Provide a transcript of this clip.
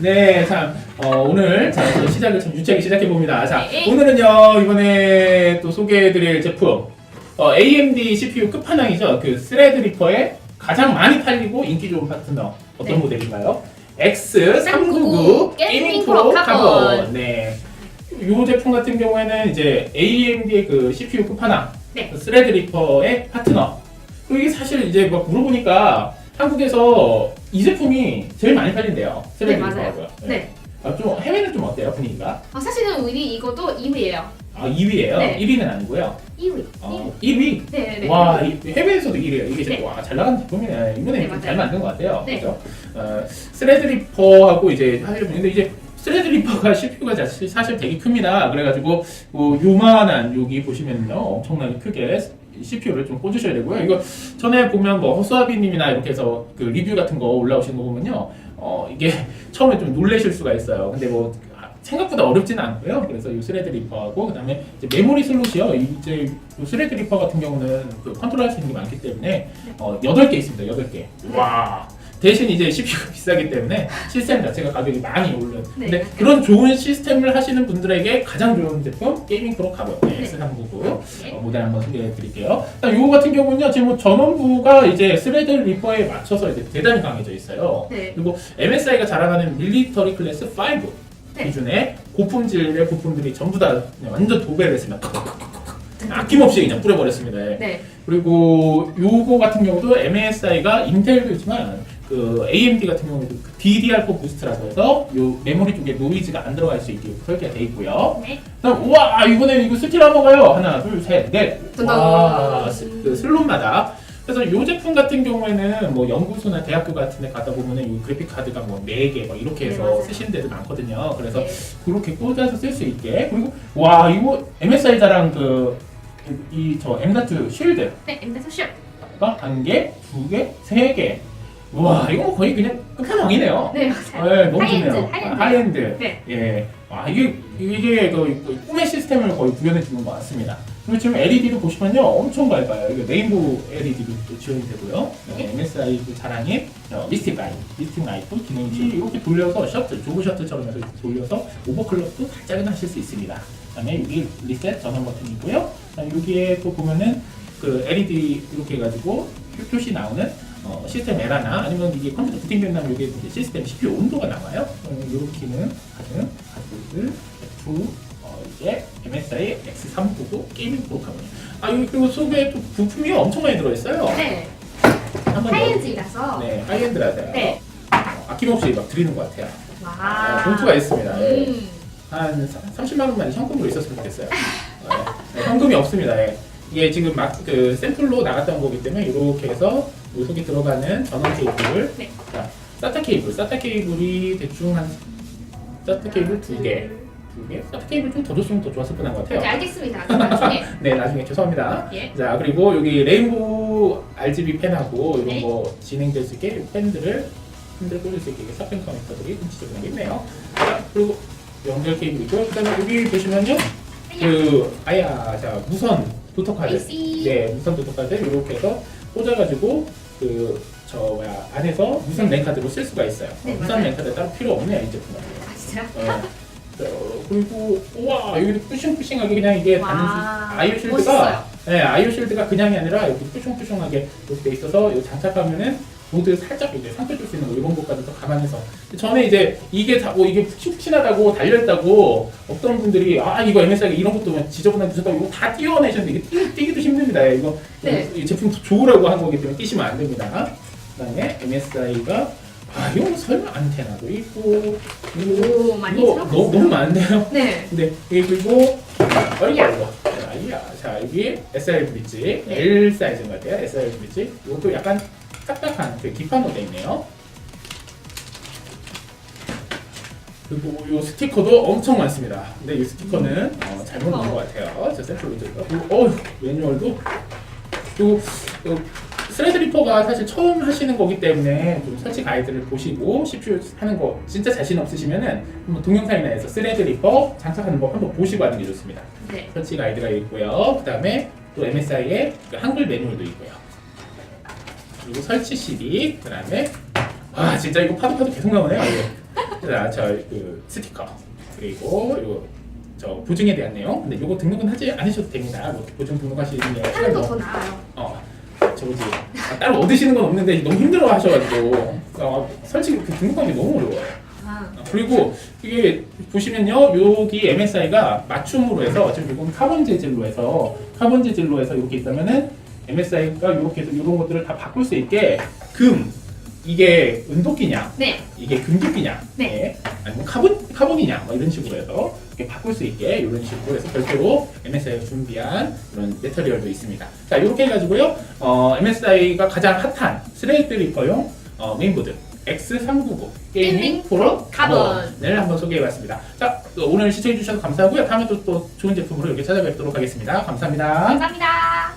네, 자, 어, 오늘 자, 또 시작을 좀 유치하게 시작해 봅니다. 자, 네. 오늘은요 이번에 또 소개해드릴 제품 어, AMD CPU 끝판왕이죠. 그 스레드리퍼의 가장 많이 팔리고 인기 좋은 파트너 어떤 네. 모델인가요? X399 게이밍 프로 카본. 네. 이 제품 같은 경우에는 이제 AMD의 그 CPU 끝판왕 네. 그 스레드리퍼의 파트너. 그리고 이게 사실 이제 막 물어보니까 한국에서 이 제품이 제일 많이 팔린대요. 네, 스레드리퍼하고요. 맞아요. 네. 아, 좀 해외는 좀 어때요 분위기가? 어, 사실은 우리 이것도 2위예요. 아 2위예요? 네. 1위는 아니고요. 2위. 어, 1위. 네, 네. 와 이- 해외에서도 1위예요. 이게 진짜 네. 와잘 나간 제품이네. 이번에 네, 맞아요. 잘 만든 것 같아요. 네. 그죠? 어, 스레드리퍼하고 이제 사실 근데 이제 스레드리퍼가 CPU가 사실, 사실 되게 큽니다. 그래가지고 뭐 요만한 여기 보시면요 엄청나게 크게 CPU를 좀 꽂으셔야 되고요. 이거 전에 보면 뭐 허수아비님이나 이렇게 해서 그 리뷰 같은 거 올라오신 거 보면요, 어 이게 처음에 좀 놀라실 수가 있어요. 근데 뭐 생각보다 어렵지는 않고요. 그래서 이 스레드리퍼하고 그다음에 이제 메모리 슬롯이요. 이제 이 스레드리퍼 같은 경우는 그 컨트롤할 수 있는 게 많기 때문에 어 8개 있습니다. 8개. 와. 대신 이제 CPU가 비싸기 때문에 시스템 자체가 가격이 많이 오른. 네. 근데 그런 좋은 시스템을 하시는 분들에게 가장 좋은 제품 게이밍 프로 카본 네. S399 네. 어, 모델 한번 소개해 드릴게요. 일단 이거 같은 경우는요, 지금 뭐 전원부가 이제 스레드 리퍼에 맞춰서 이제 대단히 강해져 있어요. 네. 그리고 MSI가 자랑하는 밀리터리 클래스 5 네. 기준의 고품질의 부품들이 전부 다 그냥 완전 도배를 했습니다. 아낌없이 그냥 뿌려버렸습니다. 예. 네. 그리고 요거 같은 경우도 MSI가 인텔도 있지만 그 AMD 같은 경우도 그 DDR4 부스트라서 해서 요 메모리 쪽에 노이즈가 안 들어갈 수 있게 설계가 돼 있고요. 네. 그다음 우와 이번에 이거 스틸 한번 가요. 하나 둘셋넷 짜잔. 와 스- 그 슬롯마다 그래서 이 제품 같은 경우에는 뭐 연구소나 대학교 같은 데 가다 보면은 이 그래픽 카드가 뭐 4개 막 이렇게 네, 해서 맞아요. 쓰시는 데도 많거든요. 그래서 네. 그렇게 꽂아서 쓸 수 있게 그리고 와 이거 MSI 자랑 그 이저 엠나트 쉴드 네, 엠베 소셜. 가한 개, 두 개, 세 개. 와 이거 뭐 거의 그냥 끝판왕이네요. 네, 맞아요. 네, 너무 하이엔드, 좋네요. 하이엔드. 아, 하이엔드. 네. 예. 와 이게 이게 그, 그 꿈의 시스템을 거의 구현해 주는 것 같습니다. 그리고 지금 LED도 보시면요 엄청 밝아요. 이거 레인보우 LED도 또 지원이 되고요. 네, MSI 도 자랑인 어, 미스틱 라이트, 미스틱 라이트 기능이 지금 이렇게 돌려서 셔틀, 조그 셔틀처럼 해서 이렇게 돌려서 오버클럭도 살짝은 하실 수 있습니다. 그다음에 여기 리셋 전원 버튼이고요. 그다음에 여기에 또 보면은 그 LED 이렇게 해가지고 표- 표시 나오는 어, 시스템 에라나 아니면 이게 컴퓨터 부팅된 다음에 이제 시스템 CPU 온도가 나와요. 이렇게는 가능 가지고 F 어, 이제 MSI X399 게이밍 프로그램. 아 여기 그리고 속에 또 부품이 엄청 많이 들어있어요. 네. 한번 하이엔드라서. 네 하이엔드라서요. 네. 어, 아낌없이 막 드리는 것 같아요. 아, 와. 봉투가 있습니다. 예. 음. 한 30만 원만 현금으로 있었으면 좋겠어요. 네. 네, 현금이 없습니다. 예. 이게 지금 막 그 샘플로 나갔던 거기 때문에 이렇게 해서 이 속에 들어가는 전원 케이블, 네. 자, 사타 케이블, 사타 케이블이 대충 한 사타 케이블 두 개, 두 개. 사타 케이블 좀 더 줬으면 더 좋았을 뻔한 것 네, 같아요. 알겠습니다. 나중에. 네, 나중에 죄송합니다. 예. 자, 그리고 여기 레인보우 RGB 펜하고 이런 네. 거 진행될 수 있게 펜들을 펜들 꽂을 수 있게 삽펜 커넥터들이 좀 지저분하게 있네요. 자, 그리고 연결 케이블 있고 그다음에 여기 보시면요. 그 아야 자 무선 도토카드 AC. 네 무선 도토카드 이렇게 해서 꽂아가지고 그 저 뭐야 안에서 무선 랜카드로 쓸 수가 있어요. 네, 어, 무선 맞아요. 랜카드 따로 필요 없네요 이 제품은. 아, 진짜요? 어, 어, 그리고 우와 여기도 푸싱푸싱하게 그냥 이게 와, 단지 아이오 실드가 멋있어요. 네 아이오 실드가 그냥이 아니라 이렇게 푸싱푸싱하게 이렇게 돼 있어서 이거 장착하면은 보드 살짝 이제 상표 줄수 있는 거 이런 것까지도 감안해서. 전에 이제 이게 다 뭐 이게 푹신푹신하다고 달려있다고 어떤 분들이 아 이거 MSI가 이런 것도 그냥 지저분하게 주셨다고 이거 다 띄워내셨는데 이게 띄, 띄기도 힘듭니다. 예, 이거 네. 이 제품 좋으라고 한 거기 때문에 띄시면 안 됩니다. 그 다음에 MSI가 아 이거 설마 안테나도 있고. 오, 많이 이거 너무. 너무 많은데요? 네. 근데 여기 그리고 어이구 아이야. 자 여기 SR 브릿지. 네. L 사이즈인 것 같아요. SR 브릿지. 이것도 약간 딱딱한 그 기판으로 되어 있네요 그리고 이 스티커도 엄청 많습니다 근데 이 스티커는 어, 잘못 넣은 것 같아요 저 샘플로 들고 어휴 매뉴얼도 그리고 요 스레드리퍼가 사실 처음 하시는 거기 때문에 좀 설치 가이드를 보시고 CPU 하는 거 진짜 자신 없으시면은 한번 동영상이나 해서 스레드리퍼 장착하는 법 한번 보시고 하는 게 좋습니다. 네. 설치 가이드가 있고요. 그 다음에 또 MSI의 그 한글 매뉴얼도 있고요. 그리고 설치 CD, 그 다음에 아 진짜 이거 파도 파도 계속 나오네요. 이거. 자, 저그 스티커 그리고 요저 보증에 대한 내용. 근데 요거 등록은 하지 않으셔도 됩니다. 뭐 보증 등록하시는 게 하는 시간이 거더 나아요. 어, 저거지. 아, 따로 얻으시는 건 없는데 너무 힘들어 하셔가지고 어, 솔직히 그 등록하기 너무 어려워요. 아, 어, 그리고 이게 보시면요, 여기 MSI가 맞춤으로 해서 지금 이건 카본 재질로 해서 카본 재질로 해서 이렇게 있다면은 MSI가 이렇게 해서 이런 것들을 다 바꿀 수 있게 금 이게 은도끼냐 네. 이게 금도끼냐 네. 아니면 카본 카본이냐 뭐 이런 식으로 해서 이렇게 바꿀 수 있게 이런 식으로 해서 별도로 MSI가 준비한 이런 매터리얼도 있습니다. 자 이렇게 해가지고요, 어, MSI가 가장 핫한 스레이트 리퍼용 어, 메인보드 X399 게이밍 프로 카본. 을 한번 소개해봤습니다. 자 오늘 시청해주셔서 감사하고요. 다음에 또, 또 좋은 제품으로 이렇게 찾아뵙도록 하겠습니다. 감사합니다. 감사합니다.